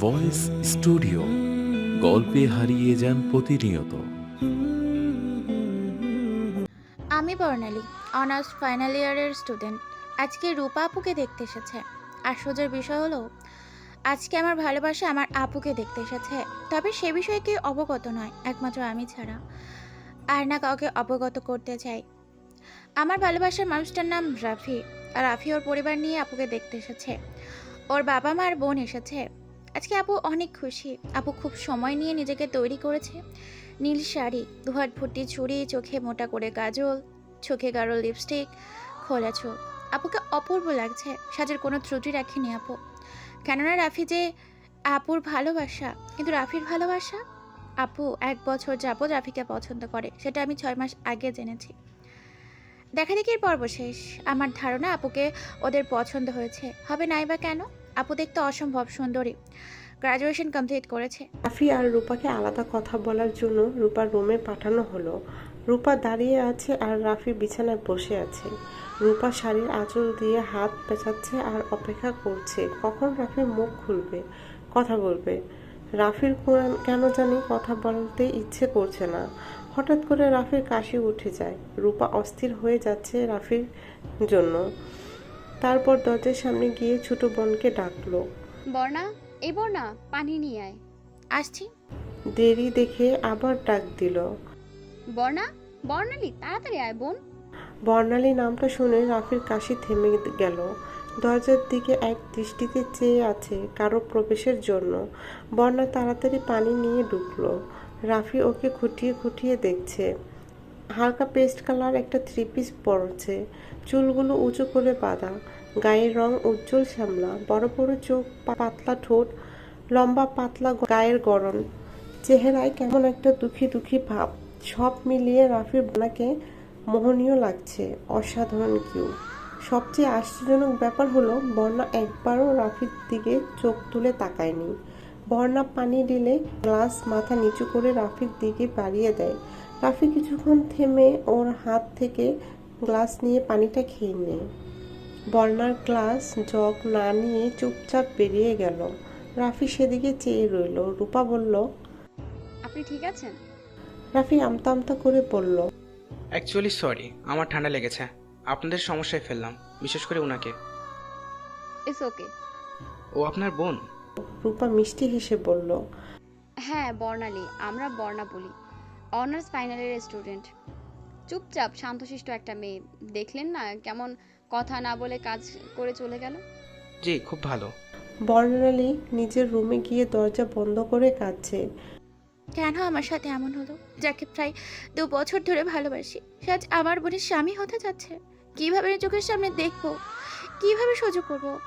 Voice studio গল্পে হারিয়ে যান প্রতিনিয়ত। আমি বর্ণালী, অনার্স ফাইনাল ইয়ারের স্টুডেন্ট। আজকে রূপা আপুকে দেখতে এসেছে। আশ্চর্যের বিষয় হলো, আজকে আমার ভালোবাসা আমার আপুকে দেখতে এসেছে। তবে সে বিষয়ে কেউ অবগত নয়, একমাত্র আমি ছাড়া। আর না কাউকে অবগত করতে চাই। আমার ভালোবাসার মানুষটার নাম রাফি। রাফি ওর পরিবার নিয়ে আপুকে দেখতে এসেছে। ওর বাবা মা আর বোন এসেছে। আজকে আপু অনেক খুশি। আপু খুব সময় নিয়ে নিজেকে তৈরি করেছে। নীল শাড়ি দুহাত ভর্তি চুড়ি, চোখে মোটা করে কাজল, চোখে গাঢ় লিপস্টিক খোলা চোখ। আপুকে অপূর্ব লাগছে। সাজের কোনো ত্রুটি রাখেনি আপু। কেননা রাফি যে আপুর ভালোবাসা, কিন্তু রাফির ভালোবাসা? আপু এক বছর যাবৎ রাফিকে পছন্দ করে, সেটা আমি ছয় মাস আগে জেনেছি। দেখাদেখির পর্ব শেষ। আমার ধারণা আপুকে ওদের পছন্দ হয়েছে। হবে নাই বা কেন? আপু দেখতে অসম্ভব সুন্দরী। গ্রাজুয়েশন কমপ্লিট করেছে। রাফি আর রূপাকে আলাদা কথা বলার জন্য রূপার রুমে পাঠানো হলো। রূপা দাঁড়িয়ে আছে আর রাফি বিছানায় বসে আছে। রূপা শাড়ির আঁচল দিয়ে হাত পেঁচাচ্ছে আর অপেক্ষা করছে, কখন রাফি মুখ খুলবে, কথা বলবে। রাফির কেন জানি কথা বলতে ইচ্ছে করছে না। হঠাৎ করে রাফির কাশি উঠে যায়। রূপা অস্থির হয়ে যাচ্ছে রাফির জন্য। তারপর দরজার সামনে গিয়ে ছোট বোনকে ডাকলো। বর্ণা এই বর্ণা পানি নিয়ে আয়। আসছি। দেরি দেখে আবার ডাক দিল। বর্ণা বর্ণালী তাড়াতাড়ি আয় বোন। বর্ণালী নামটা শুনে রাফির কাশি থেমে গেল। দরজার দিকে এক দৃষ্টিতে চেয়ে আছে কারও প্রবেশের জন্য। বর্ণা তাড়াতাড়ি পানি নিয়ে ঢুকলো। রাফি ওকে খুঁটিয়ে খুঁটিয়ে দেখছে। হালকা পেস্ট কালার একটা থ্রি পিস পরছে। চুলগুলো উঁচু করে বাঁধা। গায়ের রং উজ্জ্বল শ্যামলা। বড় বড় চোখ পাতলা ঠোঁট, লম্বা পাতলা গায়ের গড়ন চেহারায় কেমন একটা দুঃখী দুঃখী ভাব। সব মিলিয়ে রাফির বোনাকে মোহনীয় লাগছে। অসাধারণ কিউ। সবচেয়ে আশ্চর্যজনক ব্যাপার হলো, বর্ণা একবারও রাফির দিকে চোখ তুলে তাকায়নি। বর্ণা পানি দিলে গ্লাস মাথা নিচু করে রাফির দিকে বাড়িয়ে দেয়। রাফি কিছুক্ষণ থেমে ওর হাত থেকে গ্লাস নিয়ে পানিটা খেয়ে নেয় বর্ণার গ্লাস জগ না নিয়ে চুপচাপ বেরিয়ে গেল। রাফি সেদিকে চেয়ে রইল। রূপা বলল আপনি ঠিক আছেন? রাফি আমতা আমতা করে বলল অ্যাকচুয়ালি সরি আমার ঠান্ডা লেগেছে। আপনাদের সমস্যায় ফেললাম বিশেষ করে ওনাকে ইটস ওকে ও আপনার বোন? রূপা মিষ্টি হেসে বলল হ্যাঁ বর্ণালী আমরা বর্ণা বলি। অনার্স ফাইনালের স্টুডেন্ট। চুপচাপ শান্তশিষ্ট একটা মেয়ে। দেখলেন না কেমন কথা না বলে কাজ করে চলে গেল? জি খুব ভালো। বর্ণালী নিজের রুমে গিয়ে দরজা বন্ধ করে কাঁদছে। কেন আমার সাথে এমন হলো? যাকে প্রায় দু বছর ধরে ভালোবাসি সে আজ আমার বোনের স্বামী হতে যাচ্ছে। কীভাবে চোখের সামনে দেখব? কীভাবে সহ্য করব?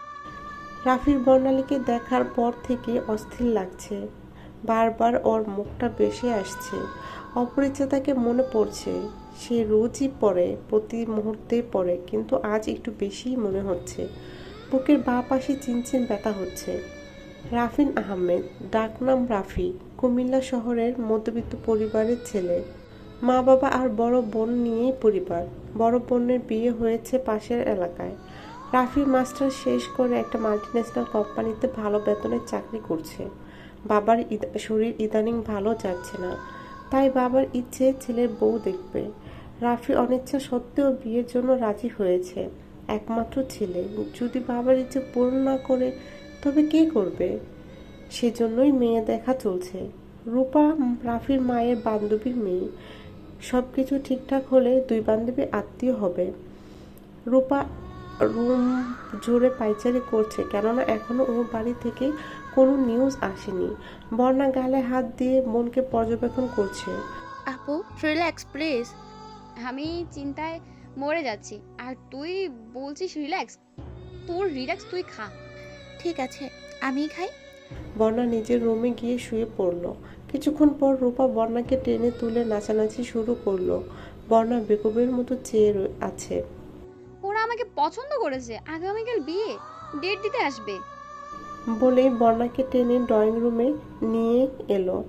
রাফির বর্ণালীকে দেখার পর থেকে অস্থির লাগছে। বারবার ওর মুখটা বেশি আসছে। অপরিচিতাকে মনে পড়ছে। সে রোজই পড়ে, প্রতি মুহূর্তে পড়ে, কিন্তু আজ একটু বেশিই মনে হচ্ছে। বুকের বাঁ পাশে চিনচিন ব্যথা হচ্ছে। রাফিন আহমেদ ডাকনাম রাফি, কুমিল্লা শহরের মধ্যবিত্ত পরিবারের ছেলে। মা বাবা আর বড় বোন নিয়েই পরিবার। বড় বোনের বিয়ে হয়েছে পাশের এলাকায়। রাফি মাস্টার শেষ করে একটা মাল্টিন্যাশনাল কোম্পানিতে ভালো বেতনের চাকরি করছে। বাবার শরীর ইদানিং ভালো যাচ্ছে না। তাই বাবার ইচ্ছে ছেলের বউ দেখবে। রাফি অনিচ্ছা সত্ত্বেও বিয়ের জন্য রাজি হয়েছে। একমাত্র ছেলে। যদি বাবার ইচ্ছে পূরণ না করে, তবে কে করবে? সেজন্যই মেয়ে দেখা চলছে। রূপা, রাফির মায়ের বান্ধবীর মেয়ে। সব কিছু ঠিকঠাক হলে দুই বান্ধবী আত্মীয় হবে। রূপা রুম জোরে পাইচারি করছে, কেননা এখনও ওর বাড়ি থেকে কোনো নিউজ আসেনি। বর্ণা গালে হাত দিয়ে মনকে পর্যবেক্ষণ করছে। আপু রিল্যাক্স প্লিজ আমি চিন্তায় মরে যাচ্ছি। আর তুই বলছিস রিল্যাক্স তোর রিল্যাক্স তুই খা। ঠিক আছে আমি খাই। বর্ণা নিজের রুমে গিয়ে শুয়ে পড়ল। কিছুক্ষণ পর রূপা বর্ণাকে টেনে তুলে নাচানাচি শুরু করল। বর্ণা বেকুবের মতো চেয়ে রয়ে- আছে। ওরা আমাকে পছন্দ করেছে। আগামীকাল বিয়ে। ডেট দিতে আসবে। বলেই বর্ণাকে টেনে ড্রয়িং রুমে নিয়ে এলো।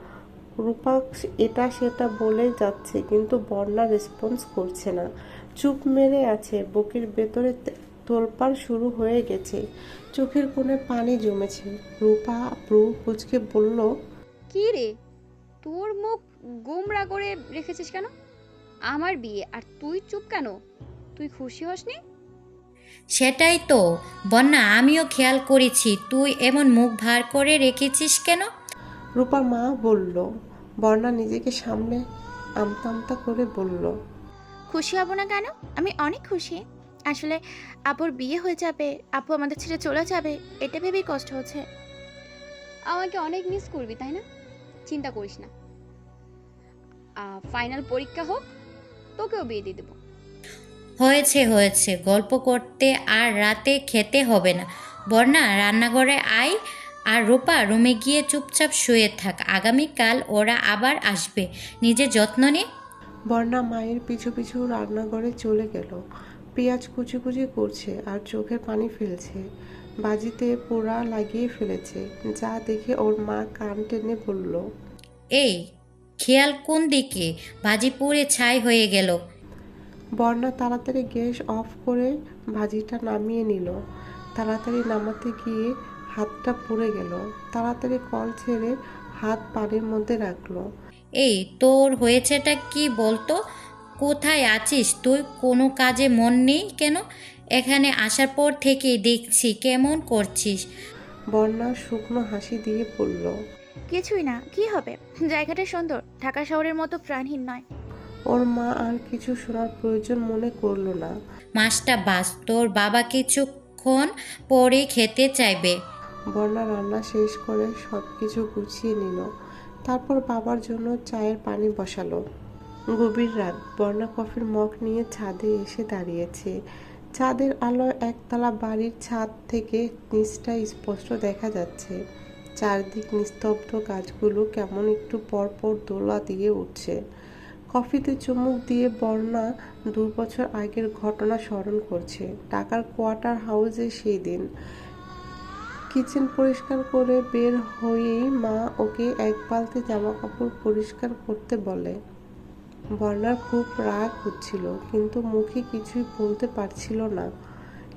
রূপা এটা সেটা বলে যাচ্ছে, কিন্তু বর্ণা রেসপন্স করছে না। চুপ মেরে আছে, বুকের ভেতরে তোলপাড় শুরু হয়ে গেছে। চোখের কোণে পানি জমেছে। রূপা প্রু কুচকে বলল, কি রে? তোর মুখ গোমরা করে রেখেছিস কেন? আমার বিয়ে, আর তুই চুপ কেন? তুই খুশি হসনি? সেটাই তো। বন্যা আমিও খেয়াল করেছি। তুই এমন মুখ ভার করে রেখেছিস কেন? রূপার মা বলল বর্ণা নিজেকে সামনে আমতা আমতা করে বলল। খুশি হব না কেন? আমি অনেক খুশি। আসলে আপুর বিয়ে হয়ে যাবে আপু আমাদের ছেড়ে চলে যাবে এটা ভেবেই কষ্ট হচ্ছে। আমাকে অনেক মিস করবি তাই না? চিন্তা করিস না। ফাইনাল পরীক্ষা হোক তোকেও বিয়ে দিয়ে দেবো। হয়েছে হয়েছে। গল্প করতে আর রাতে খেতে হবে না। বর্ণা রান্নাঘরে আয় আর রূপা রুমে গিয়ে চুপচাপ শুয়ে থাক। আগামীকাল ওরা আবার আসবে। নিজের যত্ন নে। বর্ণা মায়ের পিছু পিছু রান্নাঘরে চলে গেল। পেঁয়াজ কুচি কুচি করছে আর চোখের পানি ফেলছে। বাজিতে পোড়া লাগিয়ে ফেলেছে। যা দেখে ওর মা কান টেনে বলল এই খেয়াল কোন দিকে? বাজি পুড়ে ছাই হয়ে গেল। বর্ণা তাড়াতাড়ি গ্যাস অফ করে ভাজিটা নামিয়ে নিল। তাড়াতাড়ি নামাতে গিয়ে হাতটা পড়ে গেল। তাড়াতাড়ি কল ছেড়ে হাত পানির মধ্যে রাখল। এই তোর হয়েছেটা কি বলতো? কোথায় আছিস? তুই কোনো কাজে মন নেই কেন? এখানে আসার পর থেকেই দেখছি কেমন করছিস। বর্ণা শুকনো হাসি দিয়ে বলল কিছুই না কি হবে? জায়গাটা সুন্দর ঢাকা শহরের মতো প্রাণহীন নয়। ওর মা আর কিছু শোনার প্রয়োজন মনে করল না। মাছটা বাস তোর বাবা কিছুক্ষণ পরে খেতে চাইবে। বর্ণা রান্না শেষ করে সব কিছু গুছিয়ে নিল। তারপর বাবার জন্য চায়ের পানি বসালো। গভীর রাত বর্ণা কফির মগ নিয়ে ছাদে এসে দাঁড়িয়েছে। ছাদের আলো একতলা বাড়ির ছাদ থেকে নিচটা স্পষ্ট দেখা যাচ্ছে। চারদিক নিস্তব্ধ গাছগুলো কেমন একটু পরপর দোলা দিয়ে উঠছে। কফিতে চুমুক দিয়ে বর্ণা দু বছর আগের ঘটনা স্মরণ করছে। ঢাকার কোয়ার্টার হাউসে সেই দিন। কিচেন পরিষ্কার করে বের হয়েই মা ওকে এক বালতি জামা কাপড় পরিষ্কার করতে বলে। বর্ণার খুব রাগ হচ্ছিল, কিন্তু মুখে কিছুই বলতে পারছিল না।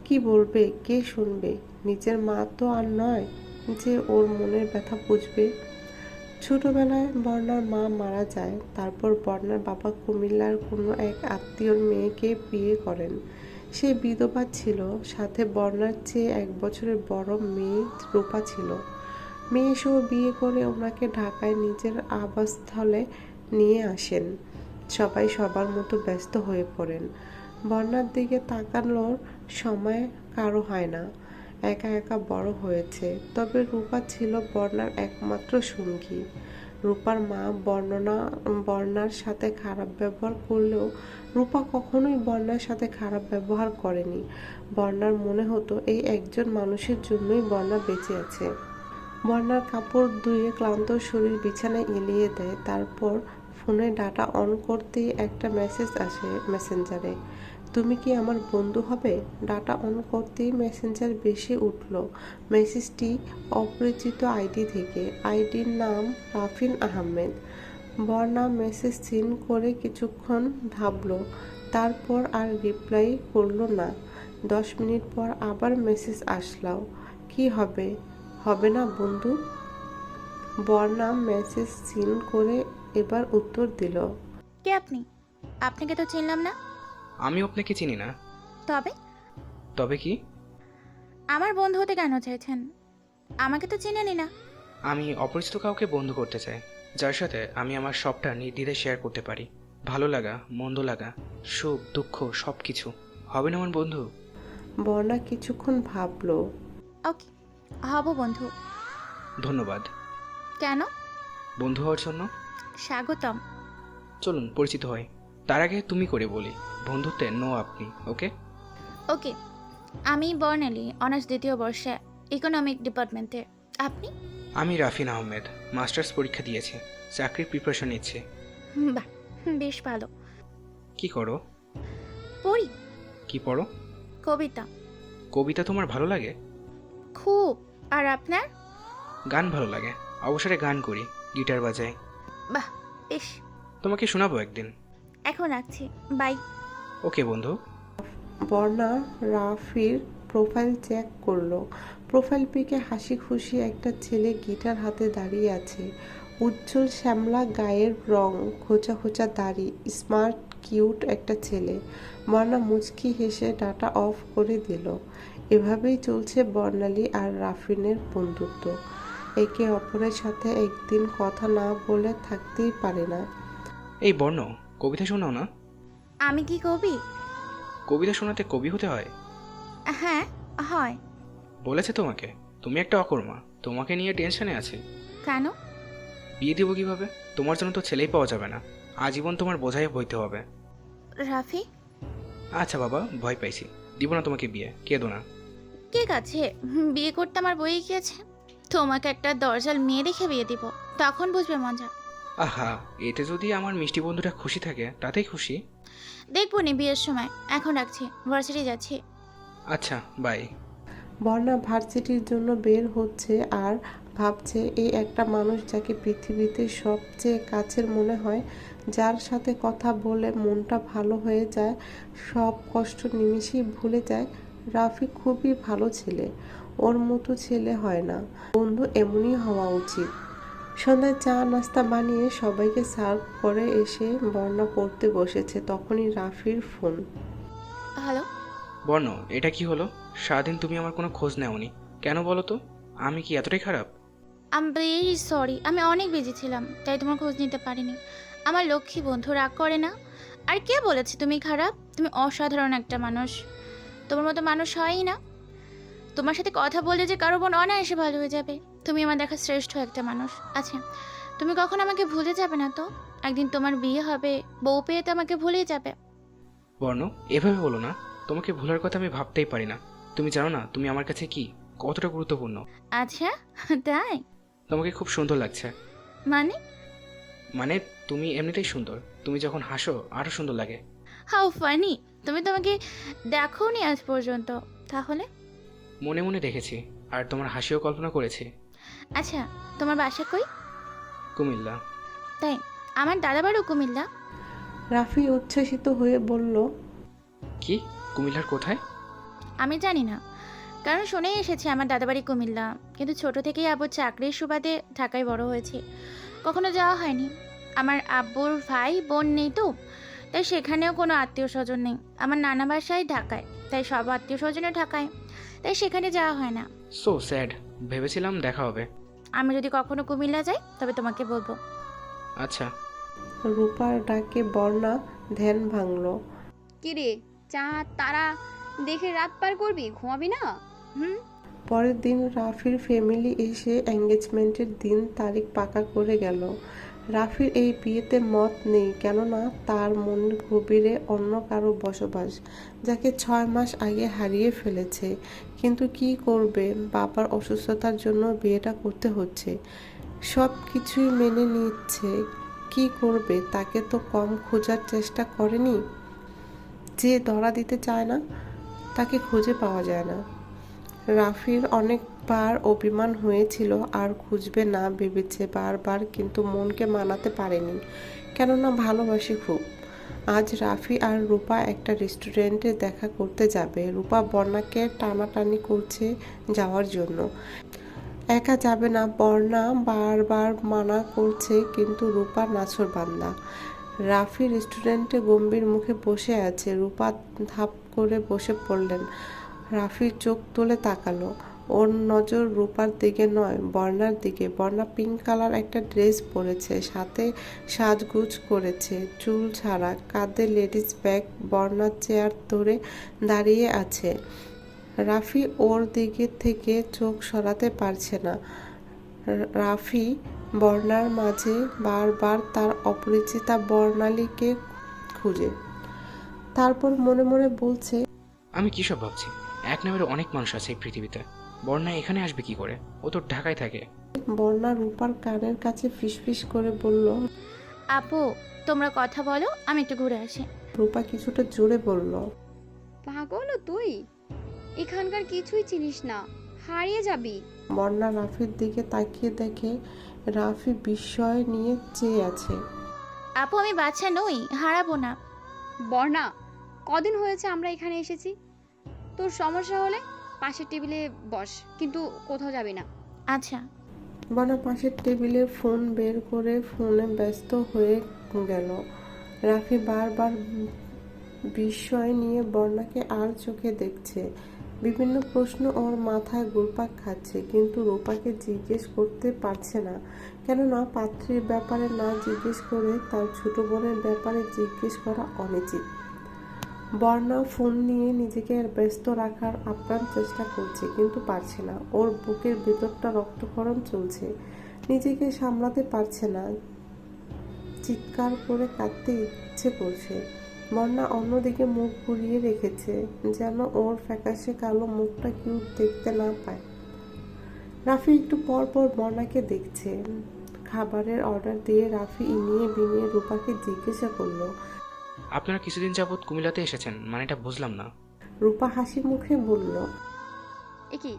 কি বলবে? কে শুনবে? নিজের মা তো আর নয় যে ওর মনের ব্যথা বুঝবে? ছোটবেলায় বর্ণার মা মারা যায়, তারপর বর্ণার বাবা কুমিল্লার কোনো এক আত্মীয়র মেয়েকে বিয়ে করেন। সে বিধবা ছিল, সাথে বর্ণার চেয়ে এক বছরের বড় মেয়ে রূপা ছিল। মেয়ে সহ বিয়ে করে ওনাকে ঢাকায় নিজের আবাসস্থলে নিয়ে আসেন। সবাই সবার মতো ব্যস্ত হয়ে পড়েন। বর্ণার দিকে তাকানোর সময় কারও হয় না। একা একা বড় হয়েছে। তবে রূপা ছিল বর্ণার একমাত্র সঙ্গী। রূপার মা বর্ণনা, বর্ণার সাথে খারাপ ব্যবহার করলেও রূপা কখনোই বর্ণার সাথে খারাপ ব্যবহার করেনি। বর্ণার মনে হতো এই একজন মানুষের জন্যই বর্ণা বেঁচে আছে। বর্ণার কাপড় ধুয়ে ক্লান্ত শরীর বিছানায় এলিয়ে দেয়। তারপর ফোনে ডাটা অন করতেই একটা মেসেজ আসে মেসেঞ্জারে তুমি কি আমার বন্ধু হবে? ডাটা অন করতেই মেসেঞ্জার বেশি উঠল। মেসেজটি অপরিচিত আইডি থেকে। আইডির নাম রাফিন আহমেদ। বর্ণা মেসেজ সিন করে কিছুক্ষণ ভাবলো, তারপর আর রিপ্লাই করল না। দশ মিনিট পর আবার মেসেজ আসলাও কি হবে? হবে না বন্ধু? বর্ণা মেসেজ সিন করে এবার উত্তর দিল, কে আপনি? আপনাকে তো চিনলাম না? আমি আপনাকে চিনি না। তবে? তবে কি? আমার বন্ধু হতে কেন চাইছেন? আমাকে তো চিনেনি না। আমি অপরিচিত কাউকে বন্ধু করতে চাই যার সাথে আমি আমার সবটা নির্দ্বিধায় শেয়ার করতে পারি। ভালো লাগা মন্দ লাগা সুখ দুঃখ সব কিছু হবে না আমার বন্ধু? বর্ণা কিছুক্ষণ ভাবলো। ওকে হব বন্ধু। ধন্যবাদ। কেন? বন্ধু হওয়ার জন্য? স্বাগতম। চলুন পরিচিত হই। তার আগে তুমি করে বলি। বন্ধুত্বে নো আপনি ওকে? ওকে। আমি বর্ণালী অনার্স দ্বিতীয় বর্ষে ইকোনমিক ডিপার্টমেন্টে। আপনি? আমি রাফিন আহমেদ মাস্টার্স পরীক্ষা দিয়েছি চাকরির প্রিপারেশন নিচ্ছে। হুম, বাহ বেশ ভালো। কি করো? পড়ি। কি পড়ো? কবিতা। কবিতা তোমার ভালো লাগে? খুব। আর আপনার? গান ভালো লাগে অবসরে গান করি গিটার বাজাই। বাহ বেশ। তোমাকে শোনাবো একদিন। এখন রাখছি বাই। ওকে বন্ধু। বর্ণা রাফির প্রোফাইল চেক করল। প্রোফাইল পিকে হাসি খুশি একটা ছেলে গিটার হাতে দাঁড়িয়ে আছে। উজ্জ্বল শ্যামলা গায়ের রং খোঁচা খোঁচা দাড়ি স্মার্ট কিউট একটা ছেলে। বর্ণা মুচকি হেসে ডাটা অফ করে দিল। এভাবেই চলছে বর্ণালী আর রাফিনের বন্ধুত্ব। একে অপরের সাথে একদিন কথা না বলে থাকতেই পারে না। এই বর্ণ কবিতা শোনাও না। আমি কি কবি? কবিতা শোনাতে কবি হতে হয়? হ্যাঁ হয়। বলেছে তোমাকে? তুমি একটা অকর্মা তোমাকে নিয়ে টেনশনে আছে। কেন? বিয়ে দিব কীভাবে? তোমার জন্য তো ছেলেই পাওয়া যাবে না। আজীবন তোমার বোঝাই বইতে হবে। রাফি? আচ্ছা বাবা ভয় পাইছি। দিব না তোমাকে বিয়ে কেঁদো না। ঠিক আছে বিয়ে করতে আমার বই গিয়েছে। তোমাকে একটা দরজাল মেয়ে দেখে বিয়ে দিব তখন বুঝবে মজা। আহা এতে যদি আমার মিষ্টি বন্ধুটা খুশি থাকে তাতেই খুশি। দেখব নি বিয়ের সময়। এখন রাখছি ভার্সিটি যাচ্ছি। আচ্ছা বাই। বর্ণা ভার্সিটির জন্য বের হচ্ছে আর ভাবছে এই একটা মানুষ যাকে পৃথিবীতে সবচেয়ে কাছের মনে হয় যার সাথে কথা বলে মনটা ভালো হয়ে যায় সব কষ্ট নিমিষেই ভুলে যায়। রাফি খুবই ভালো ছেলে ওর মতো ছেলে হয় না। বন্ধু এমনই হওয়া উচিত। সন্ধ্যায় চা নাস্তা বানিয়ে সবাইকে সার্ভ করে এসে বর্ণা পড়তে বসেছে। তখনই রাফির ফোন। হ্যালো? বর্ণ এটা কি হলো? সারাদিন তুমি আমার কোনো খোঁজ নেওনি। কেন বলো তো? আমি কি এতটাই খারাপ? আম ভেরি সরি আমি অনেক বিজি ছিলাম তাই তোমার খোঁজ নিতে পারিনি। আমার লক্ষ্মী বন্ধু রাগ করে না? আর কে বলেছে তুমি খারাপ? তুমি অসাধারণ একটা মানুষ। তোমার মতো মানুষ হয়ই না। তোমার সাথে কথা বলে যে কারও বোন অনায়াসে ভালো হয়ে যাবে। তুমি আমার দেখা শ্রেষ্ঠ একটা মানুষ। আচ্ছা তুমি কখন আমাকে ভুলে যাবে না তো? একদিন তোমার বিয়ে হবে বউ পেয়ে তো আমাকে ভুলেই যাবে। বর্ণ এভাবে বলো না। তোমাকে ভুলার কথা আমি ভাবতেই পারি না। তুমি জানো না তুমি আমার কাছে কি? কতটা গুরুত্বপূর্ণ? আচ্ছা তাই? তোমাকে খুব সুন্দর লাগছে। মানে? মানে তুমি এমনিতেই সুন্দর। তুমি যখন হাসো আরও সুন্দর লাগে। হাউ ফানি তুমি তোমাকে দেখো নি আজ পর্যন্ত। তাহলে? মনে মনে দেখেছি আর তোমার হাসিও কল্পনা করেছি। আচ্ছা তোমার বাসা কই? কুমিল্লা। তাই আমার দাদা বাড়িও কুমিল্লা? রাফি উচ্ছ্বসিত হয়ে বলল কি? কুমিল্লার কোথায়? আমি জানি না। কারণ শুনেই এসেছি আমার দাদাবাড়ি কুমিল্লা। কিন্তু ছোট থেকেই আব্বুর চাকরির সুবাদে ঢাকায় বড় হয়েছে। কখনো যাওয়া হয়নি। আমার আব্বুর ভাই বোন নেই তো। তাই সেখানেও কোনো আত্মীয় স্বজন নেই। আমার নানা বাসায় ঢাকায়। তাই সব আত্মীয় স্বজনে ঢাকায়। তাই সেখানে যাওয়া হয় না। সো স্যাড ভেবেছিলাম দেখা হবে। আমি যদি কখনো কুমিল্লা যাই তবে তোমাকে বলব। আচ্ছা। রূপার ডাকে বর্ণা ধ্যান ভাঙলো। কি রে চা তারা দেখে রাত পার করবি ঘুমাবি না? হুম। পরের দিন রাফির ফ্যামিলি এসে এঙ্গেজমেন্টের দিন তারিখ পাকা করে গেল। রাফির এই বিয়েতে মত নেই, কেননা তার মনের গভীরে অন্য কারও বসবাস, যাকে ছয় মাস আগে হারিয়ে ফেলেছে। কিন্তু কি করবে? বাবার অসুস্থতার জন্য বিয়েটা করতে হচ্ছে। সব কিছুই মেনে নিচ্ছে। কি করবে? তাকে তো কম খোঁজার চেষ্টা করেনি। যে ধরা দিতে চায় না, তাকে খুঁজে পাওয়া যায় না। রাফির অনেকবার অভিমান হয়েছিল, আর খুঁজবে না, ভেবেছে বারবার, কিন্তু মনকে মানাতে পারেনি। কেননা ভালোবাসি খুব। আজ রাফি আর রূপা একটা রেস্টুরেন্টে দেখা করতে যাবে। রূপা বর্ণাকে টানাটানি করছে যাওয়ার জন্য। একা যাবে না, বর্ণা বারবার মানা করছে, কিন্তু রূপা নাছর বান্দা। রাফি রেস্টুরেন্টে গম্ভীর মুখে বসে আছে। রূপা ধাপ করে বসে পড়লেন। রাফি চোখ তুলে তাকালো। ওর নজর রূপার দিকে নয়, বর্ণার দিকে। বর্ণা পিঙ্ক কালার একটা ড্রেস পরেছে, সাথে সাজগুজ করেছে, চুল ছাড়া। কাঁধে লেডিস ব্যাগ বর্ণার চেয়ার ধরে দাঁড়িয়ে আছে। রাফি ওর দিকে থেকে চোখ সরাতে পারছে না। রাফি বর্ণার মাঝে বারবার তার অপরিচিতা বর্ণালীকে খুঁজে। তারপর মনে মনে বলছে, আমি কী সব ভাবছি? এক নামের অনেক মানুষ আছে এই পৃথিবীতে। বর্ণা এখানে আসবে কি করে? ও তো ঢাকায় থাকে। বর্ণা রূপার কানের কাছে ফিসফিস করে বলল আপু তোমরা কথা বলো আমি একটু ঘুরে আসি। রূপা কিছুটা জোরে বলল পাগল তুই? এখানকার কিছুই চিনিস না। হারিয়ে যাবি। বর্ণা রাফির দিকে তাকিয়ে দেখে রাফি বিস্ময় নিয়ে চেয়ে আছে। আপু আমি বাচ্চা নই হারাবো না। বর্ণা কদিন হয়েছে আমরা এখানে এসেছি? তোর সমস্যা হলে পাশের টেবিলে বস কিন্তু কোথাও যাবি না। আচ্ছা। বর্ণা পাশের টেবিলে ফোন বের করে ফোনে ব্যস্ত হয়ে গেল। রাফি বারবার বিস্ময় নিয়ে বর্ণাকে আর চোখে দেখছে। বিভিন্ন প্রশ্ন ওর মাথায় ঘুরপাক খাচ্ছে কিন্তু রূপাকে জিজ্ঞেস করতে পারছে না। কেননা পাত্রীর ব্যাপারে না জিজ্ঞেস করে তার ছোট বোনের ব্যাপারে জিজ্ঞেস করা অনুচিত। বর্ণা ফোন নিয়ে নিজেকে ব্যস্ত রাখার আপ্রাণ চেষ্টা করছে, কিন্তু পারছে না। ওর বুকের ভেতরটা রক্তক্ষরণ চলছে। নিজেকে সামলাতে পারছে না। চিৎকার করে কাঁদতে ইচ্ছে করছে। বর্ণা অন্যদিকে মুখ ঘুরিয়ে রেখেছে, যেন ওর ফ্যাকাশে কালো মুখটা কেউ দেখতে না পায়। রাফি একটু পর পর বর্ণাকে দেখছে। খাবারের অর্ডার দিয়ে রাফি ইনিয়ে বিনিয়ে রূপাকে জিজ্ঞাসা করল আপনারা কিছুদিন যাবৎ কুমিল্লাতে এসেছেন মানে এটা বুঝলাম না। রূপা হাসি মুখে বলল এ কি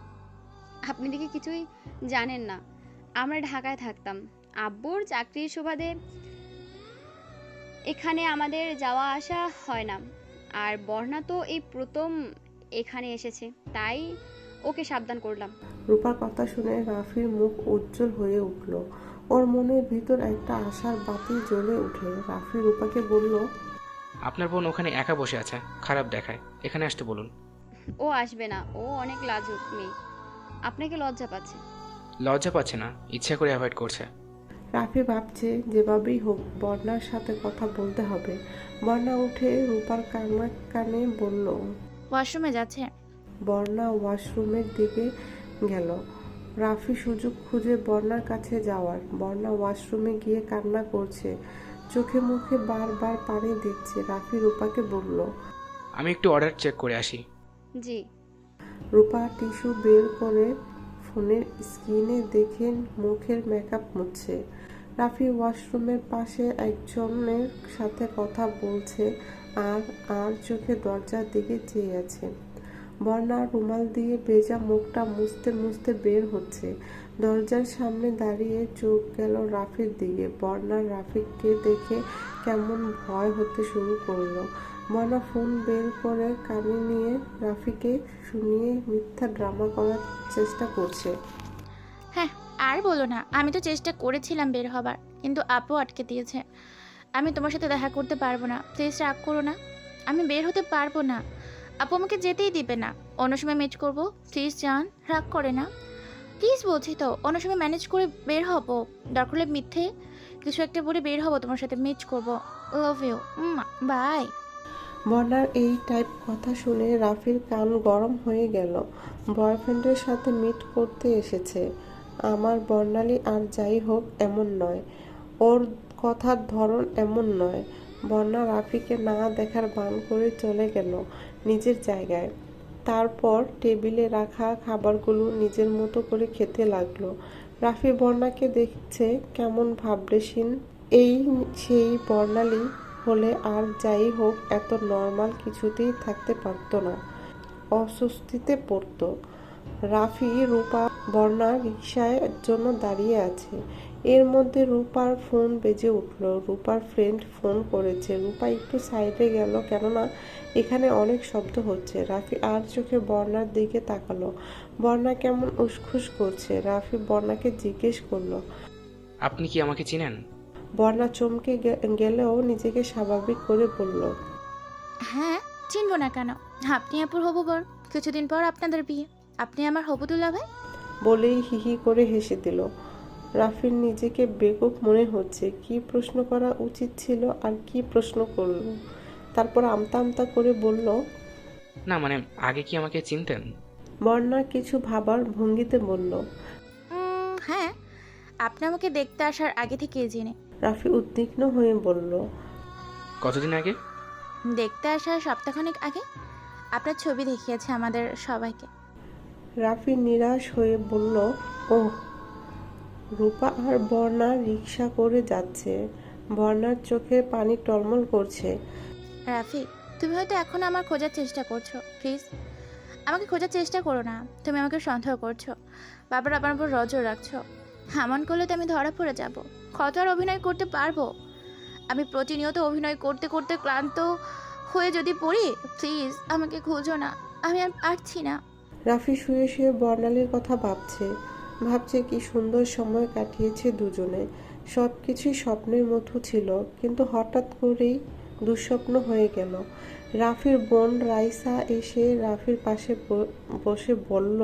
আপনি দেখি কিছুই জানেন না। আমরা ঢাকায় থাকতাম। আব্বুর চাকরির সুবাদে এখানে আমাদের যাওয়া আসা হয় না। আর বর্ণা তো এই প্রথম এখানে এসেছে তাই ওকে সাবধান করলাম। রূপার কথা শুনে রাফির মুখ উজ্জ্বল হয়ে উঠল। ওর মনের ভিতর একটা আশার বাতি জ্বলে উঠে। রাফি রূপাকে বলল আপনার বোন ওখানে একা বসে আছে খারাপ দেখায়। এখানে আসতে বলুন। ও আসবে না ও অনেক লাজুক মেয়ে। আপনাকে লজ্জা পাচ্ছে। লজ্জা পাচ্ছে না ইচ্ছা করে অ্যাভয়েড করছে। রাফি ভাবছে যেভাবেই হোক বর্ণার সাথে কথা বলতে হবে। বর্ণা উঠে রূপার কান্না কানে বলল ওয়াশরুমে যাচ্ছে। বর্ণা ওয়াশরুমের দিকে গেল। রাফি সুযোগ খুঁজে বর্ণার কাছে যাওয়ার। বর্ণা ওয়াশরুমে গিয়ে কান্না করছে। চোখে মুখে বারবার পানি দিচ্ছে। রাফি রূপাকে বলল আমি একটু অর্ডার চেক করে আসি। জি। রূপা টিস্যু বের করে ফোনের স্ক্রিনে দেখে মুখের মেকআপ মুছছে রাফি ওয়াশরুমের পাশে একজনের সাথে কথা বলছে আর আর চোখে দরজার দিকে চেয়ে আছে। বর্ণা রুমাল দিয়ে ভেজা মুখটা মুছতে মুছতে বের হচ্ছে। দরজার সামনে দাঁড়িয়ে চোখ গেল রাফির দিকে। বর্ণা রাফিককে দেখে কেমন ভয় হতে শুরু করল। বর্ণা ফোন বের করে কানে নিয়ে রাফিকে শুনিয়ে মিথ্যা ড্রামা করার চেষ্টা করছে। হ্যাঁ আর বলো না, আমি তো চেষ্টা করেছিলাম বের হবার, কিন্তু আপু আটকে দিয়েছে। আমি তোমার সাথে দেখা করতে পারব না প্লিজ রাগ করো না। আমি বের হতে পারব না। আপু আমাকে যেতেই দিবে না। অন্য সময় মিট করব। প্লিজ যান রাগ করে না। প্লিজ বলছি তো, অন্য সময় ম্যানেজ করে বের হব। দরকার হলে মিথ্যে কিছু একটা বলে বের হব তোমার সাথে মিট করব। লাভ ইউ বাই বর্ণার এই টাইপ কথা শুনে রাফির কান গরম হয়ে গেল। বয়ফ্রেন্ডের সাথে মিট করতে এসেছে। আমার বর্ণালী আর যাই হোক, এমন নয়। ওর কথার ধরন এমন নয়। বর্ণা রাফিকে না দেখার বান করে চলে গেল। নিজের জায়গায়। তারপর টেবিলে রাখা খাবারগুলো নিজের মতো করে খেতে লাগল। রাফি বর্ণাকে দেখছে কেমন ভাবলেশীন এই সেই বর্ণালী হলে আর যাই হোক, এত নর্মাল কিছুতেই থাকতে পারতো না। অস্বস্তিতে পড়তো। রাফি রূপা বর্ণা রিক্সায় জন্য দাঁড়িয়ে আছে। এর মধ্যে রূপার ফোন বেজে উঠল। রূপার ফ্রেন্ড ফোন করেছে। রূপা একটু সাইডে গেল কেননা এখানে অনেক শব্দ হচ্ছে। রাফি আর চোখে বর্ণার দিকে তাকালো। বর্ণা কেমন উসখুস করছে। রাফি বর্ণাকে জিজ্ঞেস করল আপনি কি আমাকে চিনেন? বর্ণা চমকে গেলেও নিজেকে স্বাভাবিক করে বলল হ্যাঁ চিনবো না কেন? আপনি আপুর হবু বর। কিছুদিন পর আপনাদের বিয়ে। আপনি আমার হবুদুল্লা ভাই? বলেই হিহি করে হেসে দিল। রাফির নিজেকে বেকুব মনে হচ্ছে। কি প্রশ্ন করা উচিত ছিল আর কি প্রশ্ন করল? তারপর আমতা আমতা করে বলল না মানে আগে কি আমাকে চিনতেন? বর্ণা কিছু ভাবার ভঙ্গিতে বলল হ্যাঁ আপনি আমাকে দেখতে আসার আগে থেকে জেনে। রাফি উদ্বিগ্ন হয়ে বলল কতদিন আগে? দেখতে আসার সপ্তাহখানেক আগে আপনার ছবি দেখিয়েছে আমাদের সবাইকে। রাফি নিরাশ হয়ে বলল ও রূপা আর বর্ণা রিক্সা করে যাচ্ছে। বর্ণার চোখে পানি টলমল করছে। রাফি তুমি হয়তো এখন আমার খোঁজার চেষ্টা করছ প্লিজ। আমাকে খোঁজার চেষ্টা করো না তুমি আমাকে সন্দেহ করছ। বাবার আমার উপর নজর রাখছো। এমন করলে তো আমি ধরা পড়ে যাব। কত আর অভিনয় করতে পারব? আমি প্রতিনিয়ত অভিনয় করতে করতে ক্লান্ত হয়ে যদি পড়ি প্লিজ আমাকে খোঁজো না। আমি আর পারছি না। রাফি শুয়ে শুয়ে বর্ণালীর কথা ভাবছে। ভাবছে কি সুন্দর সময় কাটিয়েছে দুজনে। সব কিছুই স্বপ্নের মতো ছিল, কিন্তু হঠাৎ করেই দুঃস্বপ্ন হয়ে গেল। রাফির বোন রাইসা এসে রাফির পাশে বসে বলল